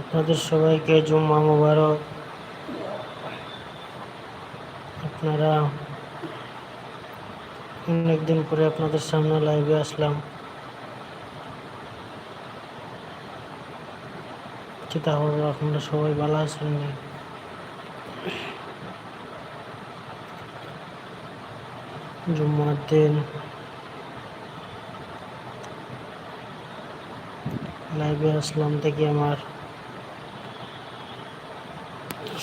আপনাদের সবাইকে জুম্মা মোবারক। আপনারা অনেকদিন পরে আপনাদের সামনে লাইভে আসলাম। কি তাহলে আপনারা সবাই ভালো আছেন? জুম্মার দিন লাইভে আসলাম দেখি আমার।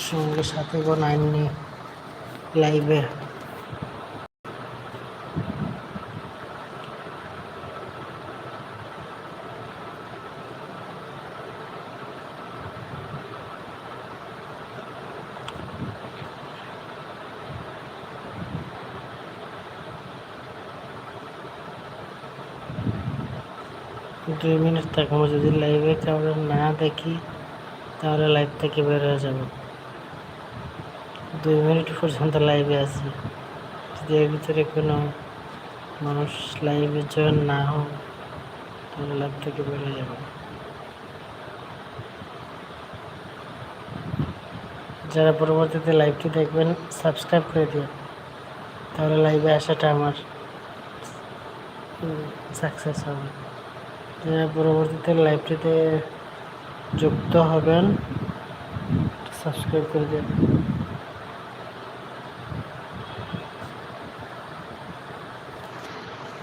সঙ্গে সাথে আইননি লাইভে। দুই মিনিট থাকব, যদি লাইভে কাউকে না দেখি, তাহলে লাইভ থেকে বের হয়ে যাব? দুই মিনিট পর্যন্ত লাইভে আছি। যদি এর ভিতরে কোনো মানুষ লাইভে জয়েন না হোক তাহলে লাইভ থেকে হয়ে যাব। যারা পরবর্তীতে লাইভটি দেখবেন সাবস্ক্রাইব করে দিও। তাহলে লাইভে আসাটা আমার সাকসেস হবে। যারা পরবর্তীতে লাইভটিতে যুক্ত হবেন সাবস্ক্রাইব করে দিন